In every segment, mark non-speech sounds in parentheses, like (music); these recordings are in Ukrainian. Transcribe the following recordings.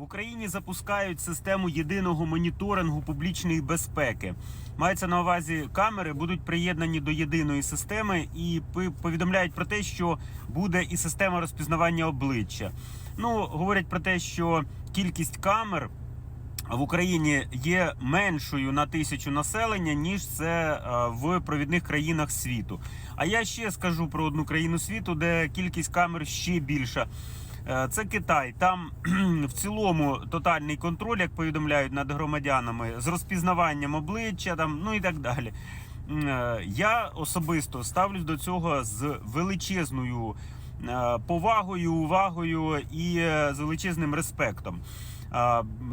В Україні запускають систему єдиного моніторингу публічної безпеки. Мається на увазі камери будуть приєднані до єдиної системи і повідомляють про те, що буде і система розпізнавання обличчя. Ну говорять про те, що кількість камер в Україні є меншою на тисячу населення, ніж це е, в провідних країнах світу. А я ще скажу про одну країну світу, де кількість камер ще більша. Е, Це Китай. Там в цілому тотальний контроль, як повідомляють над громадянами, з розпізнаванням обличчя, там ну і так далі. Е, Я особисто ставлюсь до цього з величезною е, повагою, увагою і з величезним респектом.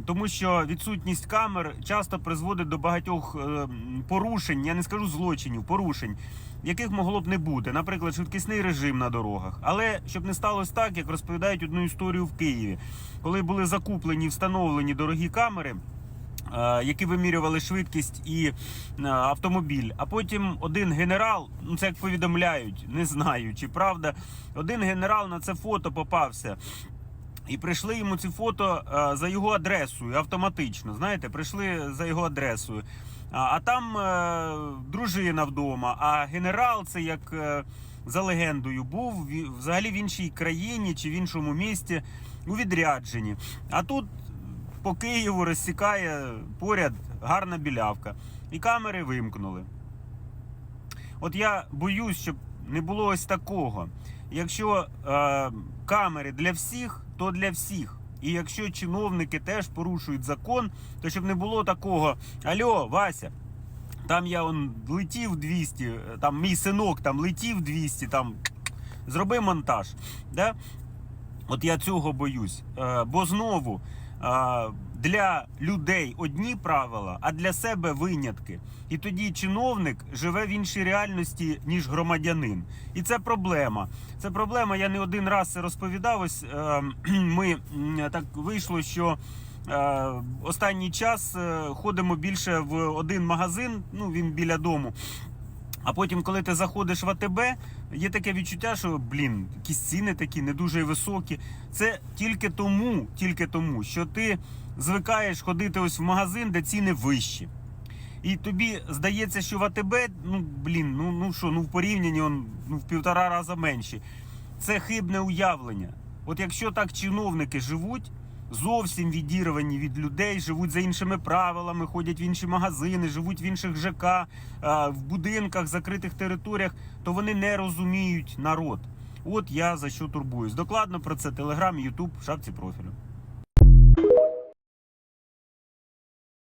Тому що відсутність камер часто призводить до багатьох е, порушень, я не скажу злочинів, порушень, яких могло б не бути, наприклад, швидкісний режим на дорогах. Але щоб не сталося так, як розповідають одну історію в Києві, коли були закуплені встановлені дорогі камери. е, Які вимірювали швидкість і е, автомобіль, а потім один генерал, ну це як повідомляють, не знаю чи правда. Один генерал на це фото попався. І прийшли йому ці фото е, за його адресою автоматично. Знаєте, прийшли за його адресою. А, там е, дружина вдома. А генерал, це як е, за легендою, був взагалі в іншій країні чи в іншому місті у відрядженні. А тут по Києву розсікає поряд гарна білявка. І камери вимкнули. От я боюсь, щоб не було ось такого. Якщо е, камери для всіх, то для всіх. І якщо чиновники теж порушують закон, то щоб не було такого: Альо, Вася, там я он летів 200, е, там мій синок там летів 200, там зроби монтаж. Да? От я цього боюсь. Е, бо знову для людей одні правила, а для себе винятки. І тоді чиновник живе в іншій реальності, ніж громадянин. І це проблема. Це проблема. Я не один раз це розповідав. Ось е, (clears throat) ми так вийшло, що. Е, Останній час е, ходимо більше в один магазин, ну він біля дому. А потім, коли ти заходиш в АТБ, є таке відчуття, що блін, якісь ціни такі не дуже високі. Це тільки тому, тільки тому, що ти звикаєш ходити ось в магазин, де ціни вищі. І тобі здається, що в АТБ, ну блін, ну ну що, ну в порівнянні он, ну, в півтора рази менші. Це хибне уявлення. От якщо так чиновники живуть, зовсім відірвані від людей, живуть за іншими правилами, ходять в інші магазини, живуть в інших ЖК, в будинках, закритих територіях, то вони не розуміють народ. От я за що турбуюсь. Докладно про це Телеграм, Ютуб, шапці профілю.